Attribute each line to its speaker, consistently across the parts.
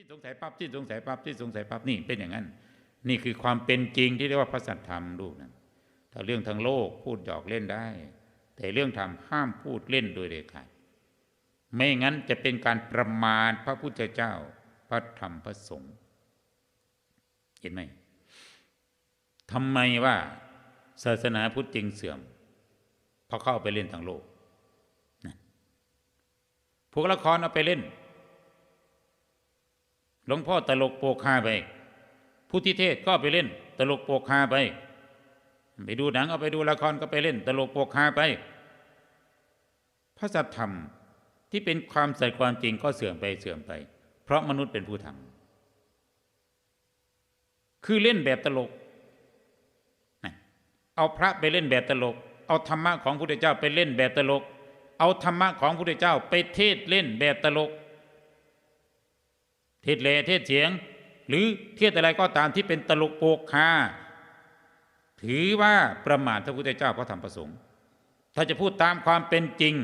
Speaker 1: ที่สงสัยปั๊บที่สงสัยปั๊บที่สงสัยปั๊บนี่เป็นอย่างนั้น นี่คือความเป็นจริงที่เรียกว่าพระสัทธรรมลูกนะถ้าเรื่องทางโลกพูดหยอกเล่นได้ แต่เรื่องธรรมห้ามพูดเล่นโดยเด็ดขาดไม่งั้นจะเป็นการประมาทพระพุทธเจ้า พระธรรมพระสงฆ์เห็นไหมทำไมว่าศาสนาพุทธจึงเสื่อมเพราะเข้าไปเล่นทางโลกพวกละครเอาไปเล่น หลวงพ่อตลกโปกฮาไป ผู้ที่เทศก็ไปเล่น ตลกโปกฮาไป ไปดูหนังเอาไปดูละครก็ไปเล่น ตลกโปกฮาไป พระสัทธรรมที่เป็นความใส่ความจริงก็เสื่อมไปเสื่อมไป เพราะมนุษย์เป็นผู้ทำคือเล่นแบบตลก เอาพระไปเล่นแบบตลก เอาธรรมะของพระพุทธเจ้าไปเล่นแบบตลก เอาธรรมะของพระพุทธเจ้าไปเทศเล่นแบบตลก เทศเลเทศเสียง หรือเทศอะไรก็ตามที่เป็นตลกโปกฮาถือว่าประมาทพระพุทธเจ้าพระธรรมประสงค์ ถ้าจะพูดตามความเป็นจริง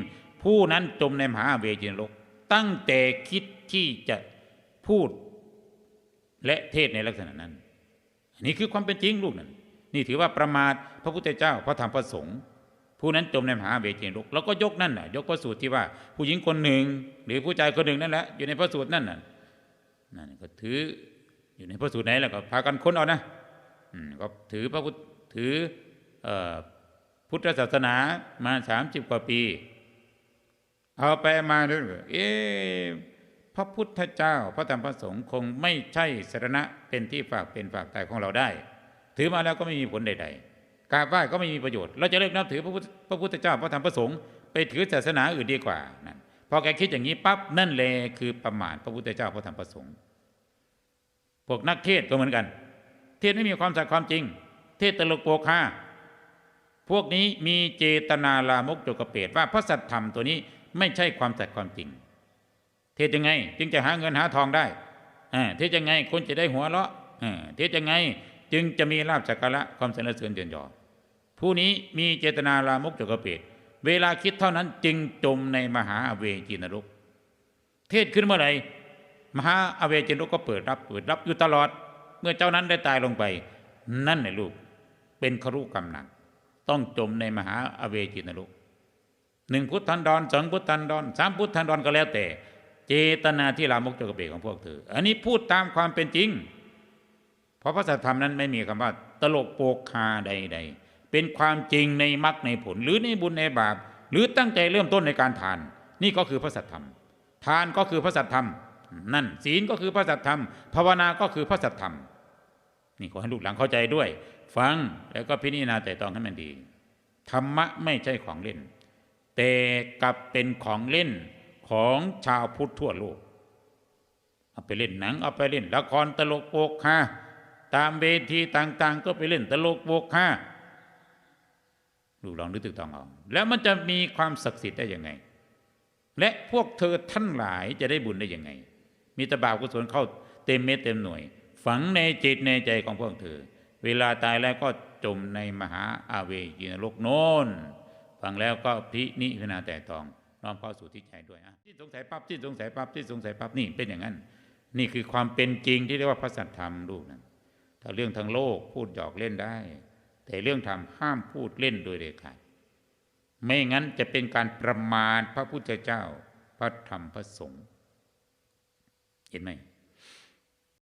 Speaker 1: ผู้นั้นจมในมหาเวจีนรก ตั้งแต่คิดที่จะพูดและเทศในลักษณะนั้นนี่คือความเป็นจริงลูกนั้น นี่ถือว่าประมาทพระพุทธเจ้าพระธรรมพระสงฆ์ผู้นั้นจมในมหาเวจีนรกแล้วก็ยกนั่นน่ะยกพระสูตรที่ว่า ผู้หญิงคนหนึ่ง หรือผู้ชายคนหนึ่งนั่นแหละอยู่ในพระสูตรนั่นน่ะ นั่นก็ถืออยู่ในพระสูตรไหนแล้วก็พากันค้นเอานะก็ถือพระพุทธถืออพุทธศาสนามาสามสิบกว่าปี เอาไปมาด้วยเอ๊ะพระพุทธเจ้า พระธรรมพระสงฆ์คงไม่ใช่สรณะเป็นที่ฝากเป็นฝากตายของเราได้ ถือมาแล้วก็ไม่มีผลใด ๆ กราบไหว้ก็ไม่มีประโยชน์ เราจะเลิกนับถือพระพุทธพระพุทธเจ้าพระธรรมพระสงฆ์ไปถือศาสนาอื่นดีกว่านั่น พอแกคิดอย่างนี้ปั๊บนั่นเลยคือประมาทพระพุทธเจ้าพระธรรมพระสงฆ์พวกนักเทศก็เหมือนกัน เทศไม่มีความสัตย์ความจริง เทศตลกโปกฮาพวกนี้มีเจตนาลามกจกระเปดว่าพระสัตธรรมตัวนี้ไม่ใช่ความสัตย์ความจริง เทศยังไง จึงจะหาเงินหาทองได้เทศยังไงคนจะได้หัวเราะเทศยังไงจึงจะมีลาบสักการะความสรรเสริญเดือนยอผู้นี้มีเจตนาลามกจกระเปด เวลาคิดเท่านั้นจึงจมในมหาอเวจีนรก เทศขึ้นเมื่อไหร่มหาอเวจีนรกก็เปิดรับเปิดรับอยู่ตลอด เมื่อเจ้านั้นได้ตายลงไป นั่นแหละลูก เป็นครุกรรมหนักต้องจมในมหาอเวจีนรกหนึ่งพุทธันดรสองพุทธันดรสามพุทธันดรก็แล้วแต่ เจตนาที่ลามกจกกรเบกของพวกเธอ อันนี้พูดตามความเป็นจริง เพราะพระสัทธรรมนั้นไม่มีคำว่า ตลกโปกคาใดๆ เป็นความจริงในมรรคในผล หรือในบุญในบาป หรือตั้งใจเริ่มต้นในการทาน นี่ก็คือพระสัทธรรม ทานก็คือพระสัทธรรม นั่นศีลก็คือพระสัทธรรม ภาวนาก็คือพระสัทธรรม นี่ขอให้ลูกหลังเข้าใจด้วย ฟังแล้วก็พิจารณาแต่ตองให้มันดี ธรรมะไม่ใช่ของเล่น แต่กลับเป็นของเล่นของชาวพุทธทั่วโลก เอาไปเล่นหนัง เอาไปเล่นละครตลกโปกฮาตามเวทีต่างๆ ก็ไปเล่นตลกโปกฮา ลูกลองนึกถึงต้องเอาแล้วมันจะมีความศักดิ์สิทธิ์ได้ยังไง และพวกเธอท่านหลายจะได้บุญได้ยังไง มีตบาปกุศลเข้าเต็มเม็ดเต็มหน่วย ฝังในจิตในใจของพวกเธอ เวลาตายแล้วก็จมในมหาอาเวจีนรกโน้นฟังแล้วก็พินิพนาแต่ตองน้อมเข้าสู่ที่ใจด้วยอะที่สงสัยปั๊บที่สงสัยปั๊บที่สงสัยปั๊บนี่เป็นอย่างนั้น นี่คือความเป็นจริงที่เรียกว่าพระสัทธรรมลูกนั้นถ้าเรื่องทางโลกพูดหยอกเล่นได้ แต่เรื่องธรรมห้ามพูดเล่นโดยเด็ดขาดไม่งั้นจะเป็นการประมาทพระพุทธเจ้า พระธรรมพระสงฆ์เห็นไหม